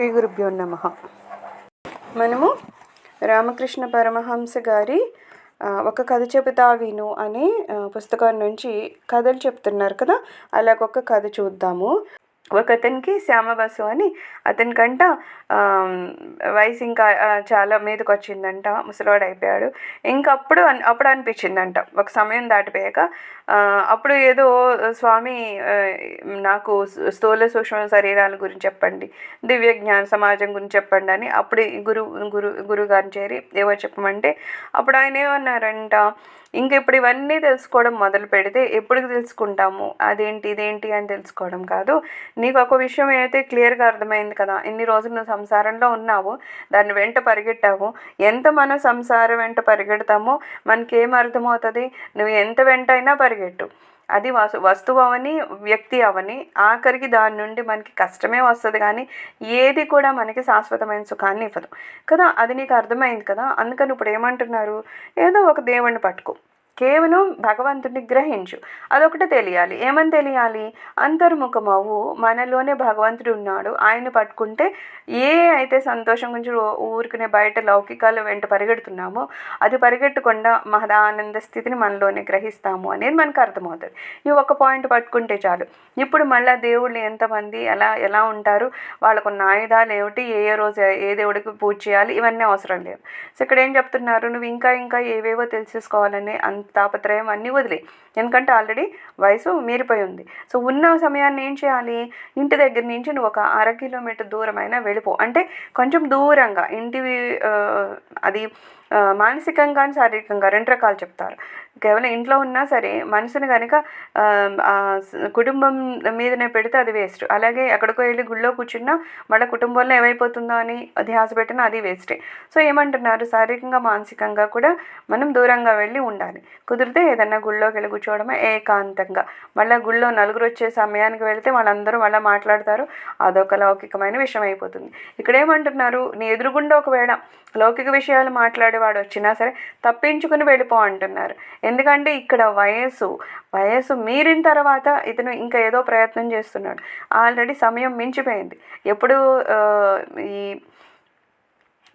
శ్రీ గురుభ్యో నమ. మనము రామకృష్ణ పరమహంస గారి ఒక కథ చెబుతా విను అనే పుస్తకం నుంచి కథలు చెప్తున్నారు కదా అలాగొక కథ చూద్దాము. ఒకతనికి శ్యామబసు అని అతనికంట వయసు ఇంకా చాలా మీదకి వచ్చిందంట ముసలివాడు అయిపోయాడు ఇంకప్పుడు అప్పుడు అన్- అప్పుడు అనిపించిందంట ఒక సమయం దాటిపోయాక అప్పుడు ఏదో స్వామి నాకు స్థూల సూక్ష్మ శరీరాల గురించి చెప్పండి దివ్య జ్ఞాన సమాజం గురించి చెప్పండి అని అప్పుడు గురు గురు గురువు గారిని చేరి ఏవో చెప్పమంటే అప్పుడు ఆయన ఏమన్నారంట ఇంక ఇప్పుడు ఇవన్నీ తెలుసుకోవడం మొదలు పెడితే ఎప్పుడు తెలుసుకుంటాము? అదేంటి ఇదేంటి అని తెలుసుకోవడం కాదు. నీకు ఒక విషయం అయితే క్లియర్గా అర్థమైంది కదా. ఇన్ని రోజులు నువ్వు సంసారంలో ఉన్నావు దాన్ని వెంట పరిగెట్టావు. ఎంత మనం సంసారం వెంట పరిగెడతామో మనకి అర్థమవుతుంది? నువ్వు ఎంత వెంట అయినా పరిగెట్టు. అది వస్తు వస్తువు అవని వ్యక్తి అవని ఆఖరికి దాని నుండి మనకి కష్టమే వస్తుంది కానీ ఏది కూడా మనకి శాశ్వతమైన సుఖాన్ని ఇవ్వదు. కదా అది నీకు అర్థమైంది కదా? అందుకని ఇప్పుడు ఏమంటున్నారు? ఏదో ఒక దేవుణ్ణి పట్టుకో. కేవలం భగవంతుడిని గ్రహించు. అదొకటి తెలియాలి. ఏమని తెలియాలి? అంతర్ముఖమవు మనలోనే భగవంతుడు ఉన్నాడు. ఆయన పట్టుకుంటే ఏ అయితే సంతోషం గురించి ఊరుకునే బయట లౌకికాలు వెంట పరిగెడుతున్నామో అది పరిగెట్టకుండా మహదానంద స్థితిని మనలోనే గ్రహిస్తాము అనేది మనకు అర్థమవుతుంది. ఈ ఒక పాయింట్ పట్టుకుంటే చాలు. ఇప్పుడు మళ్ళీ దేవుళ్ళు ఎంతమంది ఎలా ఎలా ఉంటారు? వాళ్ళకున్న ఆయుధాలు ఏమిటి? ఏ ఏ రోజు ఏ దేవుడికి పూజ చేయాలి? ఇవన్నీ అవసరం లేవు సో ఇక్కడ ఏం చెప్తున్నారు? నువ్వు ఇంకా ఇంకా ఏవేవో తెలుసుకోవాలని అంత ತಾಪತ್ರಯವನ್ನು ನೀವು ವದಿಲಿ ఎందుకంటే ఆల్రెడీ వయసు మీరిపోయి ఉంది. సో ఉన్న సమయాన్ని ఏం చేయాలి? ఇంటి దగ్గర నుంచి నువ్వు ఒక అర కిలోమీటర్ దూరమైనా వెళ్ళిపో. అంటే కొంచెం దూరంగా ఇంటి అది మానసికంగా శారీరకంగా రెండు రకాలు చెప్తారు. కేవలం ఇంట్లో ఉన్నా సరే మనసుని కనుక కుటుంబం మీదనే పెడితే అది వేస్ట్. అలాగే ఎక్కడికో వెళ్ళి గుళ్ళో కూర్చున్నా మళ్ళీ కుటుంబంలో ఏమైపోతుందో అని ధ్యాస పెట్టినా అది వేస్టే. సో ఏమంటున్నారు? శారీరకంగా మానసికంగా కూడా మనం దూరంగా వెళ్ళి ఉండాలి. కుదిరితే ఏదన్నా గుళ్ళోకి వెళ్ళి కూర్చోవడమే ఏకాంతంగా. మళ్ళీ గుళ్ళో నలుగురు వచ్చే సమయానికి వెళితే వాళ్ళందరూ మళ్ళీ మాట్లాడతారు. అదొక లౌకికమైన విషయం అయిపోతుంది. ఇక్కడ ఏమంటున్నారు నీ ఎదురుగుండా ఒకవేళ లౌకిక విషయాలు మాట్లాడేవాడు వచ్చినా సరే తప్పించుకుని వెళ్ళిపో అంటున్నారు. ఎందుకంటే ఇక్కడ వయసు వయసు మీరిన తర్వాత ఇతను ఇంకా ఏదో ప్రయత్నం చేస్తున్నాడు. ఆల్రెడీ సమయం మించిపోయింది. ఎప్పుడు ఈ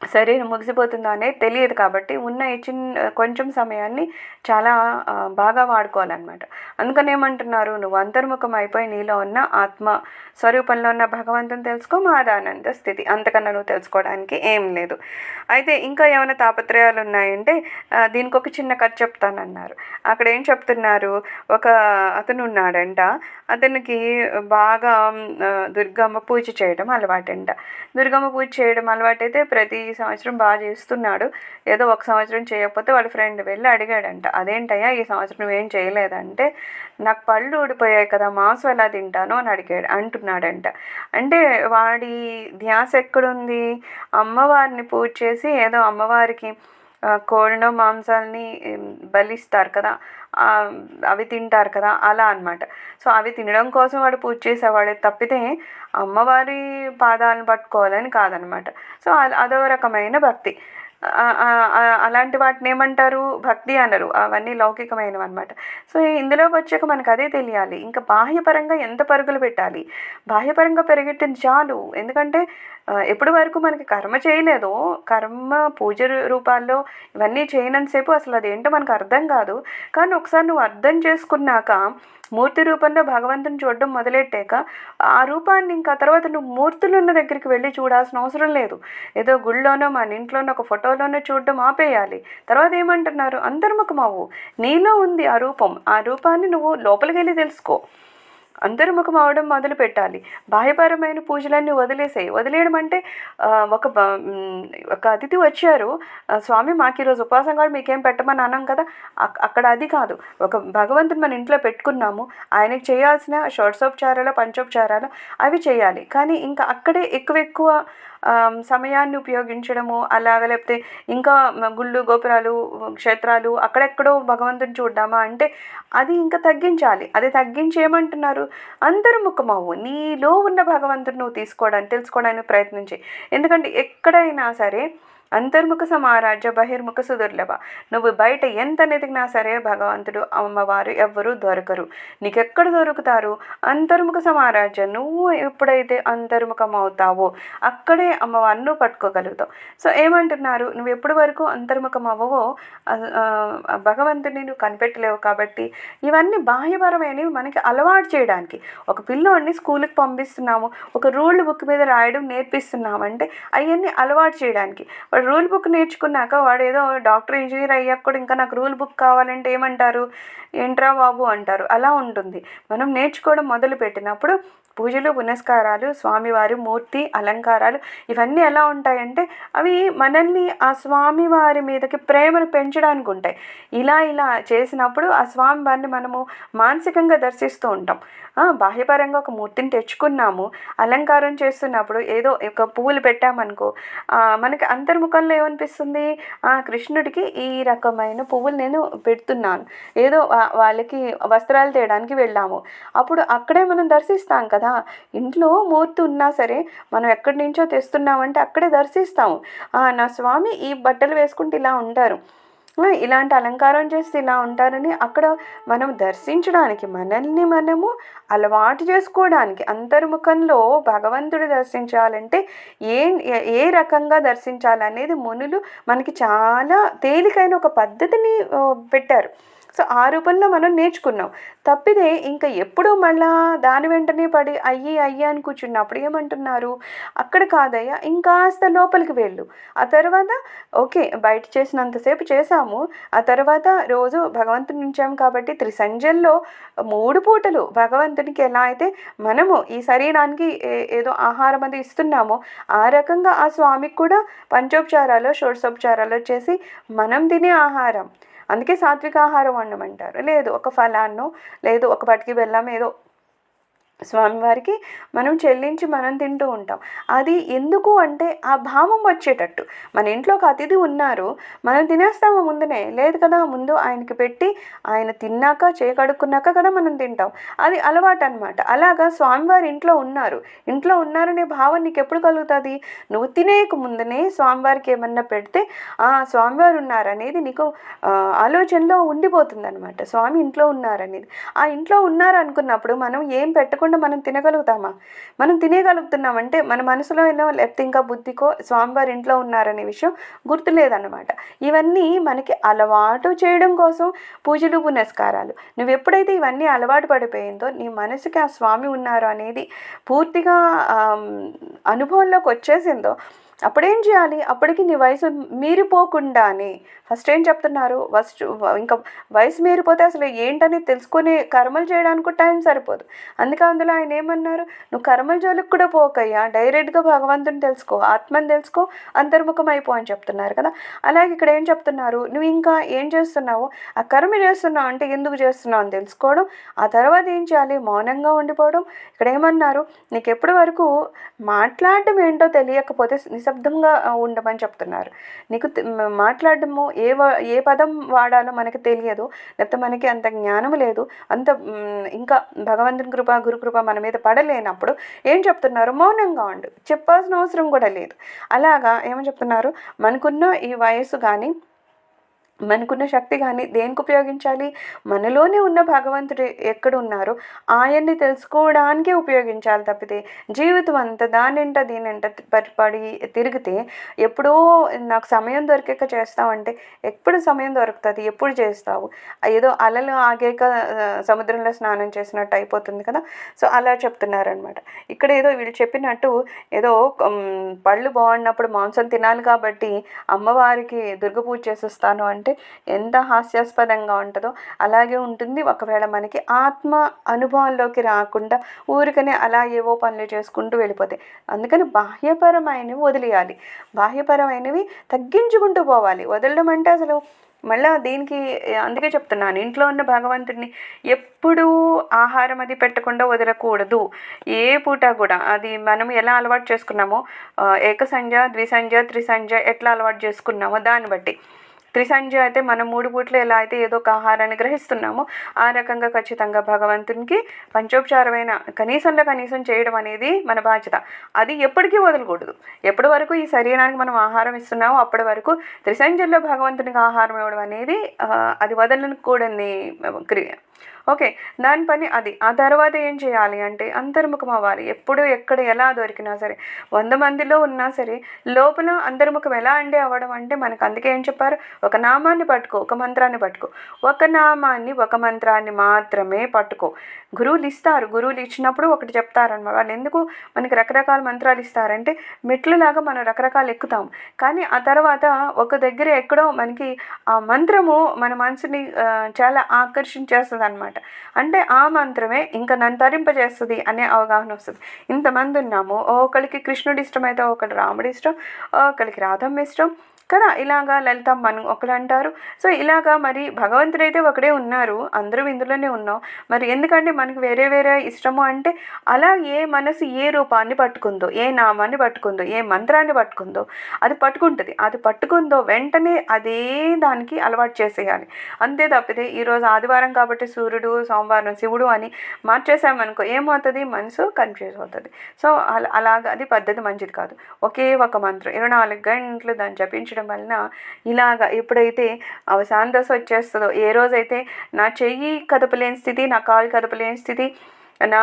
శరీరం ముగిసిపోతుందో అనేది తెలియదు కాబట్టి ఉన్న ఈ చిన్న కొంచెం సమయాన్ని చాలా బాగా వాడుకోవాలన్నమాట. అందుకని ఏమంటున్నారు? నువ్వు అంతర్ముఖం అయిపోయి నీలో ఉన్న ఆత్మ స్వరూపంలో ఉన్న భగవంతుని తెలుసుకో మాదానంద స్థితి. అంతకన్నా నువ్వు తెలుసుకోవడానికి ఏం లేదు. అయితే ఇంకా ఏమైనా తాపత్రయాలు ఉన్నాయంటే దీనికి ఒక చిన్న కథ చెప్తానన్నారు. అక్కడ ఏం చెప్తున్నారు? ఒక అతను ఉన్నాడంట. అతనికి బాగా దుర్గమ్మ పూజ చేయడం అలవాటంట. దుర్గమ్మ పూజ చేయడం అలవాటైతే ప్రతి సంవత్సరం బాగా చేస్తున్నాడు. ఏదో ఒక సంవత్సరం చేయకపోతే వాళ్ళ ఫ్రెండ్ వెళ్ళి అడిగాడంట. అదేంటయ్యా ఈ సంవత్సరం నువ్వేం చేయలేదంటే నాకు పళ్ళు ఊడిపోయాయి కదా మాంసం ఎలా తింటాను అని అడిగాడు అంటున్నాడంట. అంటే వాడి ధ్యాస ఎక్కడుంది? అమ్మవారిని పూజ చేసి ఏదో అమ్మవారికి కోడినో మాంసాలని బలిస్తారు కదా. అవి తింటారు కదా అలా అన్నమాట. సో అవి తినడం కోసం వాడు పూజ చేసేవాడే తప్పితే అమ్మవారి పాదాలను పట్టుకోవాలని కాదనమాట సో అదో రకమైన భక్తి. అలాంటి వాటిని ఏమంటారు? భక్తి అనరు. అవన్నీ లౌకికమైనవి అనమాట సో ఇందులోకి వచ్చాక మనకు అదే తెలియాలి. ఇంకా బాహ్యపరంగా ఎంత పరుగులు పెట్టాలి? బాహ్యపరంగా పెరిగెట్టింది చాలు. ఎందుకంటే ఎప్పటి వరకు మనకి కర్మ చేయలేదో కర్మ పూజ రూపాల్లో ఇవన్నీ చేయనంతసేపు అసలు అదేంటో మనకు అర్థం కాదు. కానీ ఒకసారి నువ్వు అర్థం చేసుకున్నాక మూర్తి రూపంలో భగవంతుని చూడడం మొదలెట్టాక ఆ రూపాన్ని ఇంకా తర్వాత నువ్వు మూర్తులు ఉన్న దగ్గరికి వెళ్ళి చూడాల్సిన అవసరం లేదు. ఏదో గుళ్ళోనో మన ఇంట్లోనో ఒక ఫోటోలోనో చూడడం ఆపేయాలి. తర్వాత ఏమంటున్నారు? అంతర్ముఖం అవ్వు నీలో ఉంది ఆ రూపం. ఆ రూపాన్ని నువ్వు లోపలికి వెళ్ళి తెలుసుకో. అంతర్ముఖం అవడం మొదలు పెట్టాలి. బాహ్యపరమైన పూజలన్నీ వదిలేసాయి. వదిలేయడం అంటే ఒక ఒక అతిథి వచ్చారు. స్వామి మాకు ఈరోజు ఉపవాసం కూడా మీకేం పెట్టమని అన్నాం కదా అక్కడ అది కాదు. ఒక భగవంతుని మన ఇంట్లో పెట్టుకున్నాము. ఆయనకి చేయాల్సిన షోడ్సోపచారాలు పంచోపచారాలు అవి చేయాలి. కానీ ఇంకా అక్కడే ఎక్కువ ఎక్కువ సమయాన్ని ఉపయోగించడము అలాగ లేకపోతే ఇంకా గుళ్ళు గోపురాలు క్షేత్రాలు అక్కడెక్కడో భగవంతుని చూడ్డామా అంటే అది ఇంకా తగ్గించాలి. అది తగ్గించి ఏమంటున్నారు? అంతర్ముఖమవు నీలో ఉన్న భగవంతుడు నువ్వు తీసుకోవడానికి తెలుసుకోవడానికి ప్రయత్నించి. ఎందుకంటే ఎక్కడైనా సరే అంతర్ముఖ సమారాజ్య బహిర్ముఖ సుదుర్లభ. నువ్వు బయట ఎంత వెతికినా సరే భగవంతుడు అమ్మవారు ఎవ్వరూ దొరకరు. నీకెక్కడ దొరుకుతారు? అంతర్ముఖ సమారాజ్యం. నువ్వు ఎప్పుడైతే అంతర్ముఖం అవుతావో అక్కడే అమ్మవారిని పట్టుకోగలుగుతావు. సో ఏమంటున్నారు? నువ్వు ఎప్పటి వరకు అంతర్ముఖం అవ్వవో భగవంతుడిని నువ్వు కనిపెట్టలేవు కాబట్టి ఇవన్నీ బాహ్యపరమైనవి మనకి అలవాటు చేయడానికి. ఒక పిల్లోడిని స్కూల్కి పంపిస్తున్నాము ఒక రూల్ బుక్ మీద రాయడం నేర్పిస్తున్నామంటే అవన్నీ అలవాటు చేయడానికి. వాడు రూల్ బుక్ నేర్చుకున్నాక వాడు ఏదో డాక్టర్ ఇంజనీర్ అయ్యాక కూడా ఇంకా నాకు రూల్ బుక్ కావాలంటే ఏమంటారు? ఏంట్రా బాబు అంటారు. అలా ఉంటుంది. మనం నేర్చుకోవడం మొదలు పెట్టినప్పుడు పూజలు పునస్కారాలు స్వామివారి మూర్తి అలంకారాలు ఇవన్నీ ఎలా ఉంటాయంటే అవి మనల్ని ఆ స్వామివారి మీదకి ప్రేమను పెంచడానికి ఉంటాయి. ఇలా ఇలా చేసినప్పుడు ఆ స్వామివారిని మనము మానసికంగా దర్శిస్తూ ఉంటాం. బాహ్యపరంగా ఒక మూర్తిని తెచ్చుకున్నాము అలంకారం చేస్తున్నప్పుడు ఏదో ఒక పువ్వులు పెట్టామనుకో మనకి అంతర్ముఖంలో ఏమనిపిస్తుంది? ఆ, కృష్ణుడికి ఈ రకమైన పువ్వులు నేను పెడుతున్నాను. ఏదో వాళ్ళకి వస్త్రాలు తేయడానికి వెళ్ళాము. అప్పుడు అక్కడే మనం దర్శిస్తాం కదా. ఇంట్లో మూర్తి ఉన్నా సరే మనం ఎక్కడి నుంచో తెస్తున్నామంటే అక్కడే దర్శిస్తాము. నా స్వామి ఈ బట్టలు వేసుకుంటే ఇలా ఉంటారు. ఇలాంటి అలంకారం చేస్తే ఇలా ఉంటారని అక్కడ మనం దర్శించడానికి మనల్ని మనము అలవాటు చేసుకోవడానికి అంతర్ముఖంలో భగవంతుడు దర్శించాలంటే ఏ ఏ- రకంగా దర్శించాలనేది మునులు మనకి చాలా తేలికైన ఒక పద్ధతిని పెట్టారు. సో ఆ రూపంలో మనం నేర్చుకున్నాం. తప్పిదే ఇంకా ఎప్పుడు మళ్ళా దాని వెంటనే పడి అయ్యి అయ్యి అని కూర్చున్నప్పుడు ఏమంటున్నారు? అక్కడ కాదయ్యా ఇంకాస్త లోపలికి వెళ్ళు. ఆ తర్వాత ఓకే బయట చేసినంతసేపు చేసాము ఆ తర్వాత రోజు భగవంతుని ఉంచాం కాబట్టి త్రిసంజల్లో మూడు పూటలు భగవంతునికి ఎలా అయితే మనము ఈ శరీరానికి ఏ- ఏదో ఆహారం అది ఇస్తున్నామో ఆ రకంగా ఆ స్వామికి కూడా పంచోపచారాలు షోడశోపచారాలు చేసి మనం తినే ఆహారం. అందుకే సాత్విక ఆహారం వండమంటారు. లేదు ఒక ఫలాన్నో లేదు ఒక పటికి బెల్లం ఏదో స్వామివారికి మనం చెల్లించి మనం తింటూ ఉంటాం. అది ఎందుకు అంటే ఆ భావం వచ్చేటట్టు. మన ఇంట్లో ఒక అతిథి ఉన్నారు మనం తినేస్తాము ముందునే. లేదు కదా ముందు ఆయనకి పెట్టి ఆయన తిన్నాక చేయకడుక్కున్నాక కదా మనం తింటాం. అది అలవాటు అనమాట అలాగా స్వామివారి ఇంట్లో ఉన్నారు. ఇంట్లో ఉన్నారనే భావం నీకు ఎప్పుడు కలుగుతుంది? నువ్వు తినేయక ముందునే స్వామివారికి ఏమన్నా పెడితే ఆ స్వామివారు ఉన్నారనేది నీకు ఆలోచనలో ఉండిపోతుంది అనమాట స్వామి ఇంట్లో ఉన్నారనేది. ఆ ఇంట్లో ఉన్నారు అనుకున్నప్పుడు మనం ఏం పెట్టకుండా మనం తినగలుగుతామా? మనం తినేయగలుగుతున్నామంటే మన మనసులో ఏమో లేకపోతే ఇంకా బుద్ధికో స్వామివారి ఇంట్లో ఉన్నారనే విషయం గుర్తులేదన్నమాట. ఇవన్నీ మనకి అలవాటు చేయడం కోసం పూజలు పునస్కారాలు. నువ్వు ఎప్పుడైతే ఇవన్నీ అలవాటు పడిపోయిందో నీ మనసుకి ఆ స్వామి ఉన్నారు అనేది పూర్తిగా అనుభవంలోకి వచ్చేసిందో అప్పుడేం చేయాలి? అప్పటికి నీ వయసు మీరిపోకుండానే. ఫస్ట్ ఏం చెప్తున్నారు? ఫస్ట్ ఇంకా వయసు మీరిపోతే అసలు ఏంటని తెలుసుకునే కర్మలు చేయడానికి టైం సరిపోదు. అందుకే అందులో ఆయన ఏమన్నారు? నువ్వు కర్మల జోలికి కూడా పోకయ్యా. డైరెక్ట్గా భగవంతుని తెలుసుకో. ఆత్మని తెలుసుకో. అంతర్ముఖం అయిపో అని చెప్తున్నారు కదా. అలాగే ఇక్కడ ఏం చెప్తున్నారు? నువ్వు ఇంకా ఏం చేస్తున్నావు? ఆ కర్మ చేస్తున్నావు అంటే ఎందుకు చేస్తున్నావు? అని తెలుసుకోవడం. ఆ తర్వాత ఏం చేయాలి? మౌనంగా ఉండిపోవడం. ఇక్కడ ఏమన్నారు? నీకు ఎప్పటి వరకు మాట్లాడడం ఏంటో తెలియకపోతే నిశ్శబ్దంగా ఉండమని చెప్తున్నారు. నీకు తె- మాట్లాడడము ఏ ఏ పదం వాడాలో మనకి తెలియదు. లేకపోతే మనకి అంత జ్ఞానం లేదు. అంత ఇంకా భగవంతుని కృప గురుకృప మన మీద పడలేనప్పుడు ఏం చెప్తున్నారు? మౌనంగా ఉండు. చెప్పాల్సిన అవసరం కూడా లేదు. అలాగా ఏమని చెప్తున్నారు? మనకున్న ఈ వయసు కానీ మనకున్న శక్తి కానీ దేనికి ఉపయోగించాలి? మనలోనే ఉన్న భగవంతుడు ఎక్కడ ఉన్నారో ఆయన్ని తెలుసుకోవడానికే ఉపయోగించాలి తప్పితే జీవితం అంతా దానింట దీనింట పడి పడి తిరిగితే ఎప్పుడో నాకు సమయం దొరికాక చేస్తావంటే ఎప్పుడు సమయం దొరుకుతుంది? ఎప్పుడు చేస్తావు? ఏదో అలలు ఆగాక సముద్రంలో స్నానం చేసినట్టు అయిపోతుంది కదా? సో అలా చెప్తున్నారనమాట ఇక్కడ ఏదో వీళ్ళు చెప్పినట్టు ఏదో పళ్ళు బాగున్నప్పుడు మాంసం తినాలి కాబట్టి అమ్మవారికి దుర్గ పూజ చేసేస్తాను అంటే ఎంత హాస్యాస్పదంగా ఉంటుందో అలాగే ఉంటుంది. ఒకవేళ మనకి ఆత్మ అనుభవంలోకి రాకుండా ఊరికనే అలా ఏవో పనులు చేసుకుంటూ వెళ్ళిపోతాయి అందుకని బాహ్యపరమైనవి వదిలేయాలి. బాహ్యపరమైనవి తగ్గించుకుంటూ పోవాలి. వదలడం అంటే అసలు మళ్ళీ దీనికి అందుకే చెప్తున్నాను ఇంట్లో ఉన్న భగవంతుడిని ఎప్పుడూ ఆహారం అది పెట్టకుండా వదలకూడదు. ఏ పూట కూడా అది మనం ఎలా అలవాటు చేసుకున్నామో ఏకసంజ ద్విసంజ త్రిసంజ ఎట్లా అలవాటు చేసుకున్నామో దాన్ని బట్టి. త్రిసంజి అయితే మనం మూడు పూట్లు ఎలా అయితే ఏదో ఒక ఆహారాన్ని గ్రహిస్తున్నామో ఆ రకంగా ఖచ్చితంగా భగవంతునికి పంచోపచారమైన కనీసంలో కనీసం చేయడం అనేది మన బాధ్యత. అది ఎప్పటికీ వదలకూడదు. ఎప్పటి వరకు ఈ శరీరానికి మనం ఆహారం ఇస్తున్నామో అప్పటి వరకు త్రిసంధ్యలో భగవంతునికి ఆహారం ఇవ్వడం అనేది అది వదలకూడని క్రియ. ఓకే దాని పని అది. ఆ తర్వాత ఏం చేయాలి అంటే అంతర్ముఖం అవ్వాలి. ఎప్పుడు ఎక్కడ ఎలా దొరికినా సరే. వంద మందిలో ఉన్నా సరే లోపల అంతర్ముఖం ఎలా అండి అవ్వడం అంటే మనకు అందుకే ఏం చెప్పారు? ఒక నామాన్ని పట్టుకో ఒక మంత్రాన్ని పట్టుకో. ఒక నామాన్ని ఒక మంత్రాన్ని మాత్రమే పట్టుకో. గురువులు ఇస్తారు. గురువులు ఇచ్చినప్పుడు ఒకటి చెప్తారన్నమాట. వాళ్ళు ఎందుకు మనకి రకరకాల మంత్రాలు ఇస్తారంటే మెట్లులాగా మనం రకరకాలు ఎక్కుతాం. కానీ ఆ తర్వాత ఒక దగ్గర ఎక్కడో మనకి ఆ మంత్రము మన మనసుని చాలా ఆకర్షించేస్తుంది అనమాట అంటే ఆ మంత్రమే ఇంకా నన్ను తరింపజేస్తుంది అనే అవగాహన వస్తుంది. ఇంతమంది ఉన్నాము. ఒకరికి కృష్ణుడి ఇష్టమైతే ఒకళ్ళు ఒకటి రాముడి ఇష్టం ఒకరికి రాధమ్మ ఇష్టం కదా ఇలాగా లలిత అని ఒకరు అంటారు. సో ఇలాగా మరి భగవంతుడు అయితే ఒకడే ఉన్నారు. అందరూ ఇందులోనే ఉన్నాం. మరి ఎందుకంటే మనకి వేరే వేరే ఇష్టము అంటే అలా ఏ మనసు ఏ రూపాన్ని పట్టుకుందో ఏ నామాన్ని పట్టుకుందో ఏ మంత్రాన్ని పట్టుకుందో అది పట్టుకుంటుంది. అది పట్టుకుందో వెంటనే అదే దానికి అలవాటు చేసేయాలి. అంతే తప్పితే ఈరోజు ఆదివారం కాబట్టి సూర్యుడు సోమవారం శివుడు అని మార్చేసామనుకో ఏమవుతుంది? మనసు కన్ఫ్యూజ్ అవుతుంది సో అలా అలాగ అది పద్ధతి మంచిది కాదు. ఒకే ఒక మంత్రం. ఇరవై నాలుగు గంటలు దాన్ని జపించడం వలన ఇలాగ ఎప్పుడైతే అవసాన దశ వచ్చేస్తుందో ఏ రోజైతే నా చెయ్యి కదపలేని స్థితి నా కాలు కదపలేని స్థితి నా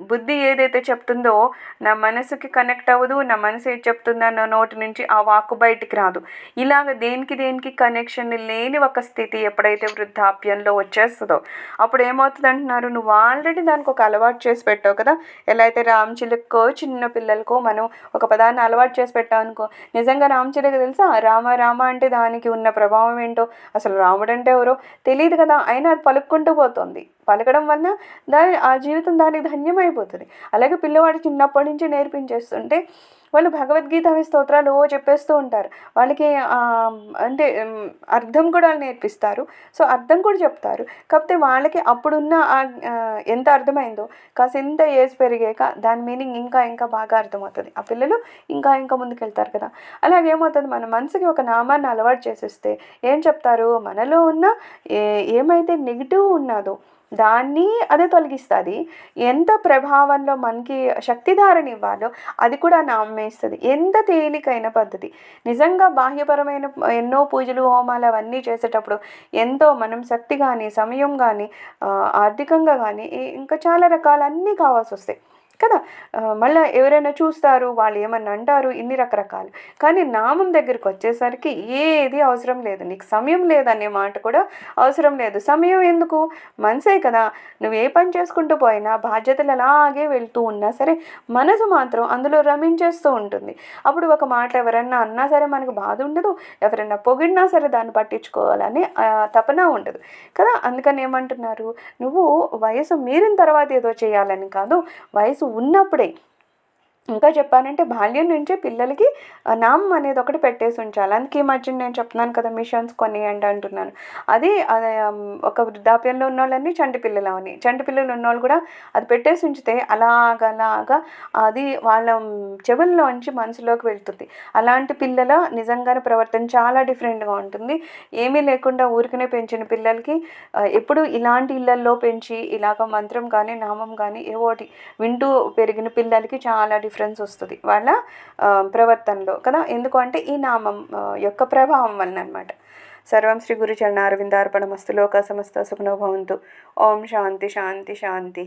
బుద్ధి ఏదైతే చెప్తుందో నా మనసుకి కనెక్ట్ అవ్వదు నా మనసు ఏది చెప్తుందో నా నోటి నుంచి ఆ వాక్కు బయటికి రాదు. ఇలాగ దేనికి దేనికి కనెక్షన్ లేని ఒక స్థితి ఎప్పుడైతే వృద్ధాప్యంలో వచ్చేస్తుందో అప్పుడు ఏమవుతుంది అంటున్నారు నువ్వు ఆల్రెడీ దానికి ఒక అలవాటు చేసి పెట్టావు కదా? ఎలా అయితే రామచిలుకో చిన్న పిల్లలకో మనం ఒక పదాన్ని అలవాటు చేసి పెట్టాం అనుకో నిజంగా రామచిలుక తెలుసా? రామ రామ అంటే దానికి ఉన్న ప్రభావం ఏంటో? అసలు రాముడు అంటే ఎవరో? తెలియదు కదా? అయినా అది పలుక్కుంటూ పోతుంది. పలకడం వలన దాని ఆ జీవితం దానికి ధన్యమైపోతుంది. అలాగే పిల్లవాడు చిన్నప్పటి నుంచి నేర్పించేస్తుంటే వాళ్ళు భగవద్గీత అవి స్తోత్రాలు ఓ చెప్పేస్తూ ఉంటారు. వాళ్ళకి అంటే అర్థం కూడా వాళ్ళు నేర్పిస్తారు. సో అర్థం కూడా చెప్తారు. కాకపోతే వాళ్ళకి అప్పుడున్న ఎంత అర్థమైందో కాస్త ఎంత ఏజ్ పెరిగాక దాని మీనింగ్ ఇంకా ఇంకా బాగా అర్థమవుతుంది. ఆ పిల్లలు ఇంకా ఇంకా ముందుకెళ్తారు కదా. అలాగే ఏమవుతుంది? మన మనసుకి ఒక నామాన్ని అలవాటు చేసేస్తే ఏం చెప్తారు? మనలో ఉన్న ఏమైతే నెగిటివ్ ఉన్నదో దాన్ని అదే తొలగిస్తుంది. ఎంత ప్రభావంలో మనకి శక్తిధారణ ఇవ్వాలో అది కూడా నమ్మేస్తుంది. ఎంత తేలికైన పద్ధతి. నిజంగా బాహ్యపరమైన ఎన్నో పూజలు హోమాలు అవన్నీ చేసేటప్పుడు ఎంతో మనం శక్తి కానీ సమయం కానీ ఆర్థికంగా కానీ ఇంకా చాలా రకాలన్నీ కావాల్సి వస్తాయి కదా? మళ్ళీ ఎవరైనా చూస్తారు వాళ్ళు ఏమన్నా అంటారు ఇన్ని రకరకాలు. కానీ నామం దగ్గరికి వచ్చేసరికి ఏది అవసరం లేదు. నీకు సమయం లేదనే మాట కూడా అవసరం లేదు. సమయం ఎందుకు? మనసే కదా. నువ్వు ఏ పని చేసుకుంటూ పోయినా బాధ్యతలు అలాగే వెళ్తూ ఉన్నా సరే మనసు మాత్రం అందులో రమించేస్తూ ఉంటుంది. అప్పుడు ఒక మాట ఎవరన్నా అన్నా సరే మనకు బాధ ఉండదు. ఎవరైనా పొగిడినా సరే దాన్ని పట్టించుకోవాలని తపన ఉండదు. కదా? అందుకని ఏమంటున్నారు? నువ్వు వయసు మీరిన తర్వాత ఏదో చేయాలని కాదు. వయసు ఉన్నప్పుడే ఇంకా చెప్పానంటే బాల్యం నుంచే పిల్లలకి నామం అనేది ఒకటి పెట్టేసి ఉంచాలి. అందుకే ఈ మధ్య నేను చెప్తున్నాను కదా మిషన్స్ కొని అండి అంటున్నాను. అది అది ఒక వృద్ధాప్యంలో ఉన్న వాళ్ళని చంటి పిల్లలు అవని చంటి పిల్లలు ఉన్నవాళ్ళు కూడా అది పెట్టేసి ఉంచితే అలాగలాగా అలాగా అది వాళ్ళ చెవుల్లోంచి మనసులోకి వెళ్తుంది. అలాంటి పిల్లల నిజంగానే ప్రవర్తన చాలా డిఫరెంట్గా ఉంటుంది. ఏమీ లేకుండా ఊరికనే పెంచిన పిల్లలకి ఎప్పుడు ఇలాంటి ఇళ్ళల్లో పెంచి ఇలాగ మంత్రం కానీ నామం కానీ ఏవోటి వింటూ పెరిగిన పిల్లలకి చాలా డిఫరెన్స్ వస్తుంది. వాళ్ళ ప్రవర్తనలో కదా? ఎందుకు అంటే ఈ నామం యొక్క ప్రభావం వలన అనమాట సర్వం శ్రీ గురుచరణ అరవిందార్పణ మస్తు లోక సమస్త సుఖనోభవంతు ఓం శాంతి శాంతి శాంతి.